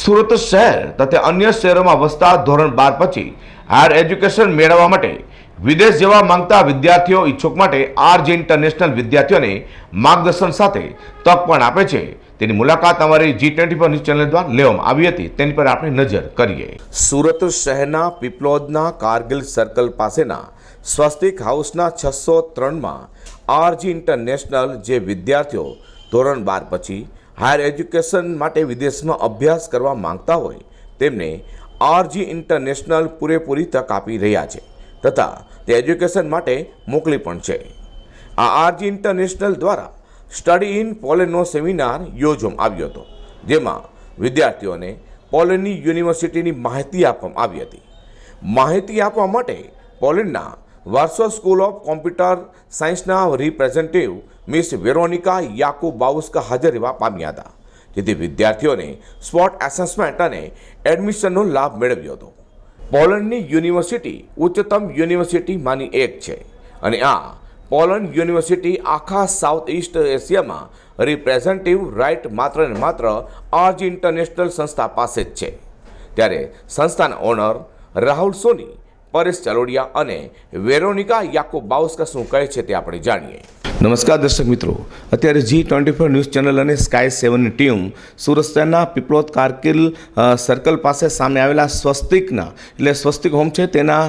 સુરત શહેર તથા અન્ય શહેરોમાં વસતા ધોરણ બાર પછી હાયર એજ્યુકેશન મેળવવા માટે વિદેશ જવા માંગતા વિદ્યાર્થીઓ ઈચ્છુક માટે આરજે ઇન્ટરનેશનલ વિદ્યાર્થીઓને માર્ગદર્શન સાથે તક પણ આપે છે. તેની મુલાકાત અમારી G twenty four news channel દ્વારા લેવામાં આવી હતી. તેની પર આપણે નજર કરીએ. સુરત શહેરના પીપલોદના કારગિલ સર્કલ પાસેના સ્વસ્તિક હાઉસના છસો ત્રણમાં આરજી ઇન્ટરનેશનલ જે વિદ્યાર્થીઓ ધોરણ બાર પછી હાયર એજ્યુકેશન માટે વિદેશમાં અભ્યાસ કરવા માંગતા હોય, તેમને આરજી ઇન્ટરનેશનલ પૂરેપૂરી તક આપી રહ્યા છે તથા તે એજ્યુકેશન માટે મોકલી પણ છે. આ આરજી ઇન્ટરનેશનલ દ્વારા સ્ટડી ઇન પોલેન્ડનો સેમિનાર યોજવામાં આવ્યો હતો, જેમાં વિદ્યાર્થીઓને પોલેન્ડની યુનિવર્સિટીની માહિતી આપવામાં આવી હતી. માહિતી આપવા માટે પોલેન્ડના વાર્સો સ્કૂલ ઓફ કોમ્પ્યુટર સાયન્સના રિપ્રેઝેન્ટેટિવ મિસ વેરોનિકા યાકુબાઉસ્કા હાજર રહેવા પામ્યા હતા, જેથી વિદ્યાર્થીઓને સ્પોટ એસેસમેન્ટ અને એડમિશનનો લાભ મેળવ્યો હતો. પોલેન્ડની યુનિવર્સિટી ઉચ્ચતમ યુનિવર્સિટીમાંની એક છે અને આ પોલેન્ડ યુનિવર્સિટી આખા સાઉથ ઇસ્ટ એશિયામાં રિપ્રેઝેન્ટેટિવ રાઇટ માત્ર ને માત્ર આરજી ઇન્ટરનેશનલ સંસ્થા પાસે જ છે. ત્યારે સંસ્થાના ઓનર રાહુલ સોની પરેશ ચલોડિયા અને વેરોનિકા યાકોબાઉસ્કા શું કહે છે તે આપણે જાણીએ. નમસ્કાર દર્શક મિત્રો. અત્યારે G twenty four news channel અને સ્કાય સેવનની ટીમ સુરત શહેરના પીપલોદ કારકિલ સર્કલ પાસે સામે આવેલા સ્વસ્તિકના, એટલે સ્વસ્તિક હોમ છે તેના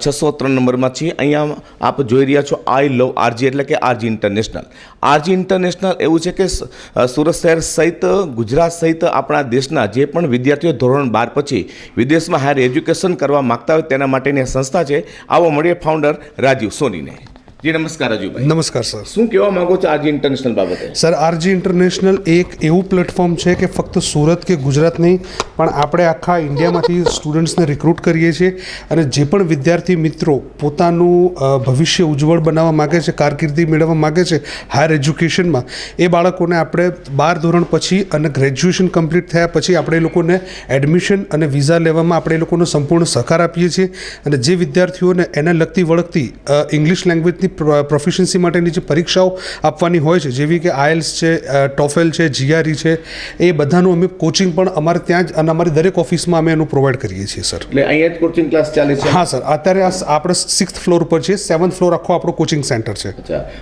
છસો ત્રણ નંબરમાં છીએ. અહીંયા આપ જોઈ રહ્યા છો આઈ લવ આરજી એટલે કે આરજી ઇન્ટરનેશનલ આરજી ઇન્ટરનેશનલ એવું છે કે સુરત શહેર સહિત, ગુજરાત સહિત આપણા દેશના જે પણ વિદ્યાર્થીઓ ધોરણ બાર પછી વિદેશમાં હાયર એજ્યુકેશન કરવા માગતા હોય તેના માટેની સંસ્થા છે. આવો મળીએ ફાઉન્ડર રાજીવ સોનીને. જી નમસ્કાર અજુભાઈ. નમસ્કાર સર. શું કહેવા માંગો છો આરજી ઇન્ટરનેશનલ બાબતે? સર આરજી ઇન્ટરનેશનલ એક એવું પ્લેટફોર્મ છે કે ફક્ત સુરત કે ગુજરાત નહીં પણ આપણે આખા ઇન્ડિયામાંથી સ્ટુડન્ટ્સને રિક્રુટ કરીએ છીએ અને જે પણ વિદ્યાર્થી મિત્રો પોતાનું ભવિષ્ય ઉજ્જવળ બનાવવા માગે છે કારકિર્દી મેળવવા માગે છે હાયર એજ્યુકેશનમાં એ બાળકોને આપણે બાર ધોરણ પછી અને ગ્રેજ્યુએશન કમ્પ્લીટ થયા પછી આપણે એ લોકોને એડમિશન અને વિઝા લેવામાં આપણે એ લોકોનો સંપૂર્ણ સહકાર આપીએ છીએ. અને જે વિદ્યાર્થીઓને એને લગતી વળગતી ઇંગ્લિશ લેંગ્વેજની પ્રોફિશન્સી માટેની જે પરીક્ષાઓ આપવાની હોય છે જેવી કે આયલ્સ છે ટોફેલ છે જીઆરઈ છે એ બધાનું અમે કોચિંગ પણ અમારે ત્યાં જ અને અમારી દરેક ઓફિસમાં અમે એનું પ્રોવાઈડ કરીએ છીએ સર એટલે અહીંયા જ કોચિંગ ક્લાસ ચાલે છે? હા સર અત્યારે આ આપણે સિક્સ્થ ફ્લોર પર છે સેવન્થ ફ્લોર આખો આપણો કોચિંગ સેન્ટર છે.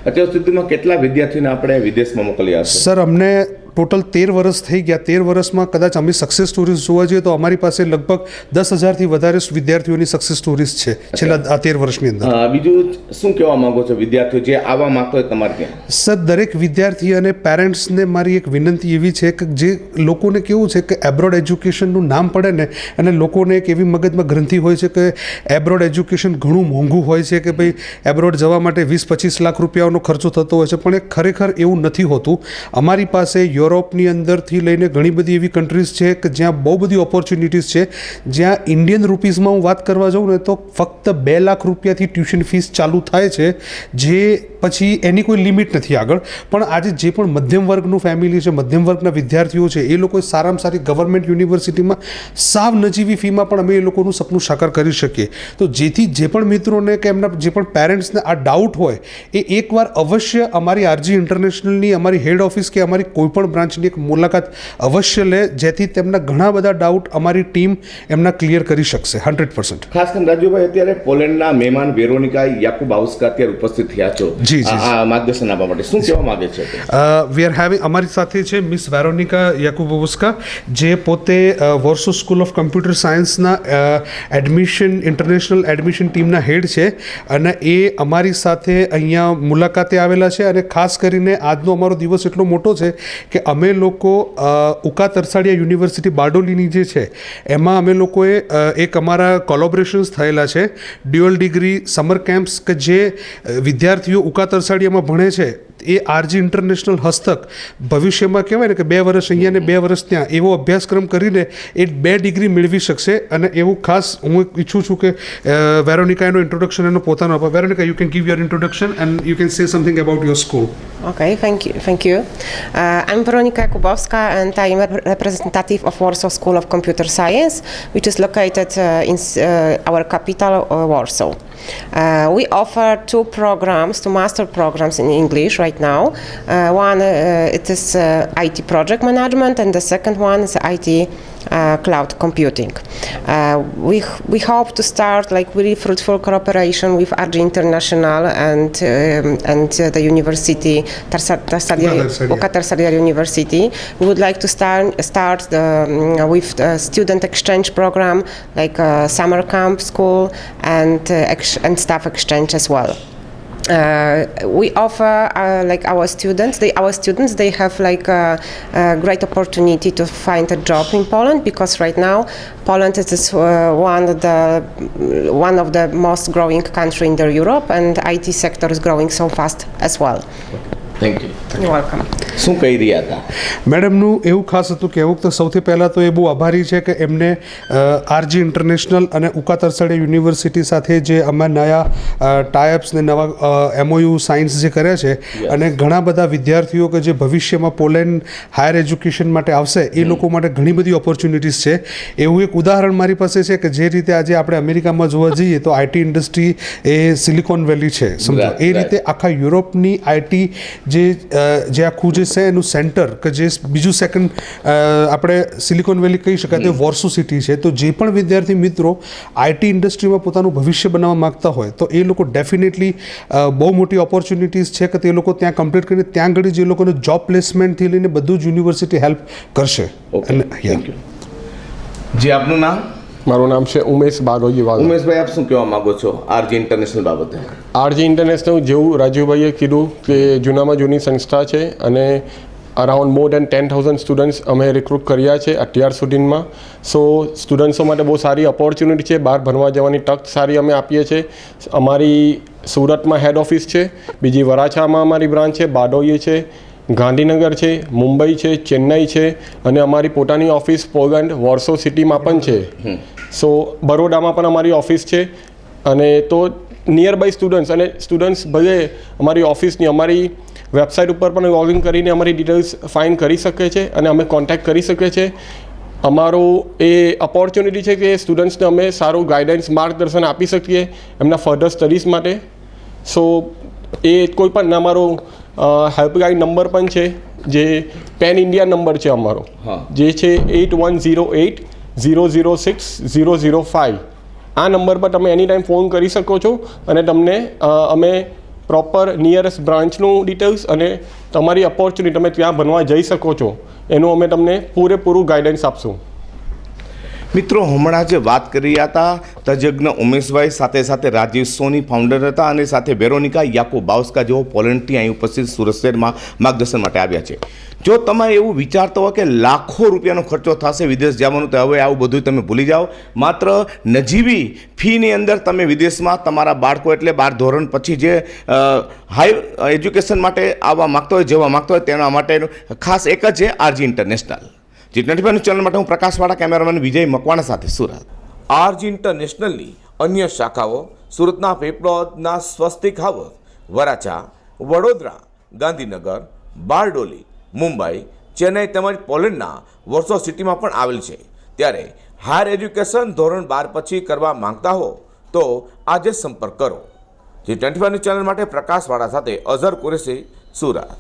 અત્યાર સુધીમાં કેટલા વિદ્યાર્થીઓને આપણે વિદેશમાં મોકલ્યા સર અમને ટોટલ તેર વર્ષ થઈ ગયા. તેર વર્ષમાં કદાચ અમે સક્સેસ સ્ટોરીઝ જોવા જઈએ તો અમારી પાસે લગભગ દસ હજારથી વધારે વિદ્યાર્થીઓની સક્સેસ સ્ટોરીઝ છે છેલ્લા આ તેર વર્ષની અંદર. બીજું શું કહેવા માંગો છો વિદ્યાર્થીઓ? જે આવવા માંગતો હોય તમારે ત્યાં. સર દરેક વિદ્યાર્થી અને પેરેન્ટ્સને મારી એક વિનંતી એવી છે કે જે લોકોને કેવું છે કે એબ્રોડ એજ્યુકેશનનું નામ પડે ને અને લોકોને એક એવી મગજમાં ગ્રંથિ હોય છે કે એબ્રોડ એજ્યુકેશન ઘણું મોંઘું હોય છે કે ભાઈ એબ્રોડ જવા માટે વીસ પચીસ લાખ રૂપિયાનો ખર્ચો થતો હોય છે. પણ એ ખરેખર એવું નથી હોતું. અમારી પાસે યુરોપની અંદરથી લઈને ઘણી બધી એવી કન્ટ્રીઝ છે કે જ્યાં બહુ બધી ઓપોર્ચ્યુનિટીઝ છે. જ્યાં ઇન્ડિયન રૂપીઝમાં હું વાત કરવા જાઉં ને તો ફક્ત બે લાખ રૂપિયાથી ટ્યુશન ફીસ ચાલુ થાય છે, જે પછી એની કોઈ લિમિટ નથી આગળ. પણ આજે જે પણ મધ્યમ વર્ગનું ફેમિલી છે, મધ્યમ વર્ગના વિદ્યાર્થીઓ છે, એ લોકો સારામાં સારી ગવર્મેન્ટ યુનિવર્સિટીમાં સાવ નજીવી ફીમાં પણ અમે એ લોકોનું સપનું સાકાર કરી શકીએ. તો જેથી જે પણ મિત્રોને કે એમના જે પણ પેરેન્ટ્સને આ ડાઉટ હોય, એ એકવાર અવશ્ય અમારી આરજી ઇન્ટરનેશનલની અમારી હેડ ઓફિસ કે અમારી કોઈ પણ બ્રાન્ચની એક મુલાકાત અવશ્ય લે જેથી તેમના ઘણા બધા ડાઉટ અમારી ટીમ એમના ક્લિયર કરી શકશે હંડ્રેડ પર્સન્ટ ખાસ કરીને રાજુભાઈ અત્યારે પોલેન્ડના મહેમાન વેરોનિકા યાકુબાઉસ્કા અત્યારે ઉપસ્થિત થયા છો. જી, જી, માર્ગદર્શન આપવા માટે શું કહેવા માંગે છે? વી આર હેવિંગ અમારી સાથે છે મિસ વેરોનિકા યાકુબોવસ્કા જે પોતે વોર્સો સ્કૂલ ઓફ કમ્પ્યુટર સાયન્સના એડમિશન ઇન્ટરનેશનલ એડમિશન ટીમના હેડ છે અને એ અમારી સાથે અહીંયા મુલાકાતે આવેલા છે અને ખાસ કરીને આજનો અમારો દિવસ એટલો મોટો છે કે અમે લોકો ઉકા તરસાડિયા યુનિવર્સિટી બારડોલીની જે છે, એમાં અમે લોકોએ એક અમારા કોલોબરેશન્સ થયેલા છે ડ્યુઅલ ડિગ્રી સમર કેમ્પ્સ કે જે વિદ્યાર્થીઓ ઉકા તરસાડિયામાં ભણે છે એ આરજી ઇન્ટરનેશનલ હસ્તક ભવિષ્યમાં કહેવાય ને કે બે વર્ષ અહીંયા ને બે વર્ષ ત્યાં એવો અભ્યાસક્રમ કરીને એ બે ડિગ્રી મેળવી શકશે અને એવું ખાસ હું ઈચ્છું છું કે વેરોનિકા એનું ઇન્ટ્રોડક્શન એનો પોતાનો આપો Veronika you can give your introduction and you can say something about your school Okay, thank you. Thank you. Uh, I'm Veronika Jakubowska, and I am a representative of Warsaw School of Computer Science, which is located uh, in uh, our capital, uh, Warsaw. Uh, we offer two programs, two master programs in English right now. Uh, one uh, it is uh, IT project management, and the second one is IT cloud computing. Uh, we, we hope to start like really fruitful cooperation with RG International and um, and uh, the university Tarsa- Tarsadia-. University. We would like to start start the, um, with the student exchange program, like uh, summer camp school and uh, ex- and staff exchange as well. Uh, we offer uh, like our students they our students they have like a, a great opportunity to find a job in Poland because right now Poland is uh, one of the one of the most growing country in the Europe and IT sector is growing so fast as well thank you welcome શું કહી રહ્યા હતા? મેડમનું એવું ખાસ હતું કહેવું તો સૌથી પહેલાં તો એ બહુ આભારી છે કે એમને આરજી ઇન્ટરનેશનલ અને ઉકા તરસાડે યુનિવર્સિટી સાથે જે અમે નયા ટાયપ્સ ને નવા એમઓયુ સાયન્સ જે કર્યા છે અને ઘણા બધા વિદ્યાર્થીઓ કે જે ભવિષ્યમાં પોલેન્ડ હાયર એજ્યુકેશન માટે આવશે એ લોકો માટે ઘણી બધી ઓપોર્ચ્યુનિટીઝ છે. એવું એક ઉદાહરણ મારી પાસે છે કે જે રીતે આજે આપણે અમેરિકામાં જોવા જઈએ તો આઈટી ઇન્ડસ્ટ્રી એ સિલિકોન વેલી છે સમજો? એ રીતે આખા યુરોપની આઈટી જે જે આખું જે છે એનું સેન્ટર કે જે બીજું સેકન્ડ આપણે સિલિકોન વેલી કહી શકાય તે વોર્સો સિટી છે. તો જે પણ વિદ્યાર્થી મિત્રો આઈટી ઇન્ડસ્ટ્રીમાં પોતાનું ભવિષ્ય બનાવવા માગતા હોય તો એ લોકો ડેફિનેટલી બહુ મોટી ઓપોર્ચ્યુનિટીઝ છે કે તે લોકો ત્યાં કમ્પ્લીટ કરીને ત્યાં આગળ જે લોકોને જોબ પ્લેસમેન્ટથી લઈને બધું જ યુનિવર્સિટી હેલ્પ કરશે. અને જી આપનું નામ? મારું નામ છે ઉમેશ બારોજીવાલ ઉમેશભાઈ આપ શું કહેવા માંગો છો આરજી ઇન્ટરનેશનલ બાબતે? આરજી ઇન્ટરનેશનલ જેવું રાજુભાઈએ કીધું કે જૂનામાં જૂની સંસ્થા છે અને around more than ten thousand students અમે રિક્રુટ કર્યા છે અત્યાર સુધીમાં. સો સ્ટુડન્ટ્સો માટે બહુ સારી ઓપોર્ચ્યુનિટી છે. બહાર ભણવા જવાની તક સારી અમે આપીએ છીએ. અમારી સુરતમાં હેડ ઓફિસ છે બીજી વરાછામાં અમારી બ્રાન્ચ છે બારડોલી છે ગાંધીનગર છે મુંબઈ છે ચેન્નઈ છે અને અમારી પોતાની ઓફિસ પોલેન્ડ વોર્સો સિટીમાં પણ છે. સો બરોડામાં પણ અમારી ઓફિસ છે. અને તો નિયર બાય સ્ટુડન્ટ્સ અને સ્ટુડન્ટ્સ ભલે અમારી ઓફિસની અમારી વેબસાઇટ ઉપર પણ લોગિન કરીને અમારી ડિટેલ્સ ફાઇન કરી શકે છે અને અમે કોન્ટેક્ટ કરી શકીએ છે અમારો એ ઓપોર્ચ્યુનિટી છે કે સ્ટુડન્ટ્સને અમે સારું ગાઈડન્સ માર્ગદર્શન આપી શકીએ એમના ફર્ધર સ્ટડીઝ માટે. સો એ કોઈ પણ અમારો હેલ્પલાઇન નંબર પણ છે જે પેન ઇન્ડિયા નંબર છે અમારો. જે છે eight one zero eight zero zero six zero zero five આ નંબર પર તમે એની ટાઈમ ફોન કરી શકો છો અને તમને અમે પ્રોપર નિયરેસ્ટ બ્રાન્ચનું ડિટેલ્સ અને તમારી ઓપોર્ચ્યુનિટી તમે ત્યાં ભણવા જઈ શકો છો. એનું અમે તમને પૂરેપૂરું ગાઈડન્સ આપશું. મિત્રો, હમણાં જે વાત કરી હતા, તજજ્ઞ ઉમેશભાઈ, સાથે સાથે રાજીવ સોની ફાઉન્ડર હતા અને સાથે વેરોનિકા યાકોબાવસ્કા જેઓ પોલેન્ડથી અહીં ઉપસ્થિત સુરત શહેરમાં માર્ગદર્શન માટે આવ્યા છે. જો તમે એવું વિચારતો હોય કે લાખો રૂપિયાનો ખર્ચો થશે વિદેશ જવાનું, તો હવે આવું બધું તમે ભૂલી જાઓ. માત્ર નજીવી ફીની અંદર તમે વિદેશમાં તમારા બાળકો એટલે બાર ધોરણ પછી જે હાઈ એજ્યુકેશન માટે આવવા માગતો હોય, જવા માગતો હોય, તેના માટે ખાસ એક જ છે, RG International G twenty channel માટે હું પ્રકાશવાળા કેમેરામેન વિજય મકવાણા સાથે સુરત. આરજી ઇન્ટરનેશનલની અન્ય શાખાઓ સુરતના પેપલોદના સ્વસ્તિક હાવસ વરાછા, વડોદરા, ગાંધીનગર, બારડોલી, મુંબઈ, ચેન્નઈ તેમજ પોલેન્ડના વોર્સો સિટીમાં પણ આવેલ છે. ત્યારે હાયર એજ્યુકેશન ધોરણ બાર પછી કરવા માંગતા હો તો આજે સંપર્ક કરો. જે ટ્વેન્ટી ચેનલ માટે પ્રકાશવાળા સાથે અઝર કુરેશી, સુરત.